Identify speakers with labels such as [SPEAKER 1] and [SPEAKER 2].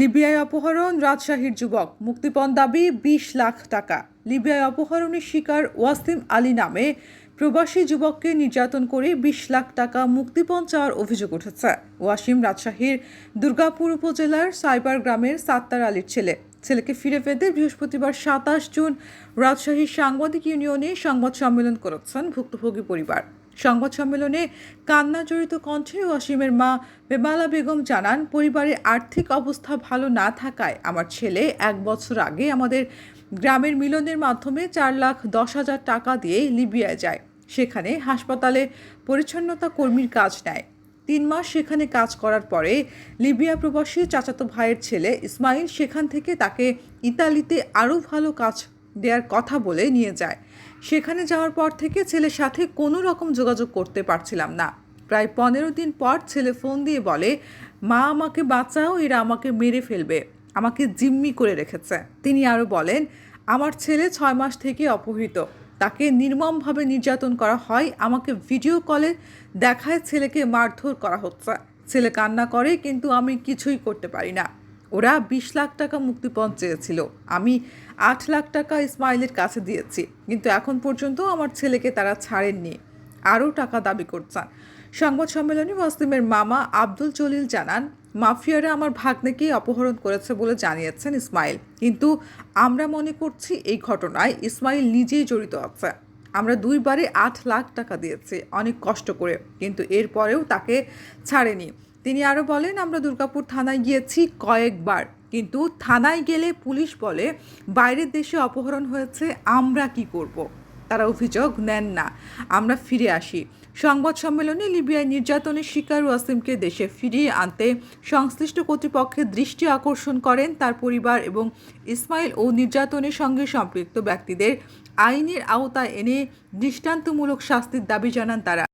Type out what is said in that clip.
[SPEAKER 1] লিবিয়ায় অপহরণ, রাজশাহীর যুবক। মুক্তিপণ দাবি বিশ লাখ টাকা। লিবিয়ায় অপহরণের শিকার ওয়াসিম আলী নামে প্রবাসী যুবককে নির্যাতন করে বিশ লাখ টাকা মুক্তিপণ চাওয়ার অভিযোগ উঠেছে। ওয়াসিম রাজশাহীর দুর্গাপুর উপজেলার সাইবার গ্রামের সাত্তার আলীর ছেলে। ছেলেকে ফিরে পেতে বৃহস্পতিবার সাতাশ জুন রাজশাহী সাংবাদিক ইউনিয়নে সংবাদ সম্মেলন করেছেন ভুক্তভোগী পরিবার। সংবাদ সম্মেলনে কান্না জড়িত কণ্ঠে ওয়াসিমের মা বেমালা বেগম জানান, পরিবারের আর্থিক অবস্থা ভালো না থাকায় আমার ছেলে এক বছর আগে আমাদের গ্রামের মিলনের মাধ্যমে চার লাখ দশ হাজার টাকা দিয়ে লিবিয়ায় যায়। সেখানে হাসপাতালে পরিচ্ছন্নতা কর্মীর কাজ নেয়। তিন মাস সেখানে কাজ করার পরে লিবিয়া প্রবাসী চাচাতো ভাইয়ের ছেলে ইসমাইল সেখান থেকে তাকে ইতালিতে আরও ভালো কাজ দেওয়ার কথা বলে নিয়ে যায়। সেখানে যাওয়ার পর থেকে ছেলের সাথে কোনো রকম যোগাযোগ করতে পারছিলাম না। প্রায় পনেরো দিন পর ছেলে ফোন দিয়ে বলে, মা আমাকে বাঁচাও, এরা আমাকে মেরে ফেলবে, আমাকে জিম্মি করে রেখেছে। তিনি আরও বলেন, আমার ছেলে ছয় মাস থেকে অপহৃত। তাকে নির্মমভাবে নির্যাতন করা হয়। আমাকে ভিডিও কলে দেখায় ছেলেকে মারধর করা হচ্ছে। ছেলে কান্না করে, কিন্তু আমি কিছুই করতে পারি না। ওরা বিশ লাখ টাকা মুক্তিপণ চেয়েছিল। আমি আট লাখ টাকা ইসমাইলের কাছে দিয়েছি, কিন্তু এখন পর্যন্ত আমার ছেলেকে তারা ছাড়েননি। আরও টাকা দাবি করছেন। সংবাদ সম্মেলনে ওয়াসিমের মামা আব্দুল জলিল জানান, মাফিয়ারা আমার ভাগ্নেকেই অপহরণ করেছে বলে জানিয়েছেন ইসমাইল। কিন্তু আমরা মনে করছি এই ঘটনায় ইসমাইল নিজেই জড়িত আছে। আমরা দুইবারে আট লাখ টাকা দিয়েছি, অনেক কষ্ট করে, কিন্তু এরপরেও তাকে ছাড়েনি। তিনি আরও বলেন, আমরা দুর্গাপুর থানায় গিয়েছি কয়েকবার, কিন্তু থানায় গেলে পুলিশ বলে, বাইরের দেশে অপহরণ হয়েছে, আমরা কি করব। তারা অভিযোগ নেন না, আমরা ফিরে আসি সংবাদ সম্মেলনে লিবিয়ায় নির্যাতনের শিকার ওয়াসিমকে দেশে ফিরিয়ে আনতে সংশ্লিষ্ট কর্তৃপক্ষের দৃষ্টি আকর্ষণ করেন তার পরিবার এবং ইসমাইল ও নির্যাতনের সঙ্গে সম্পৃক্ত ব্যক্তিদের আইনের আওতায় এনে দৃষ্টান্তমূলক শাস্তির দাবি জানান তারা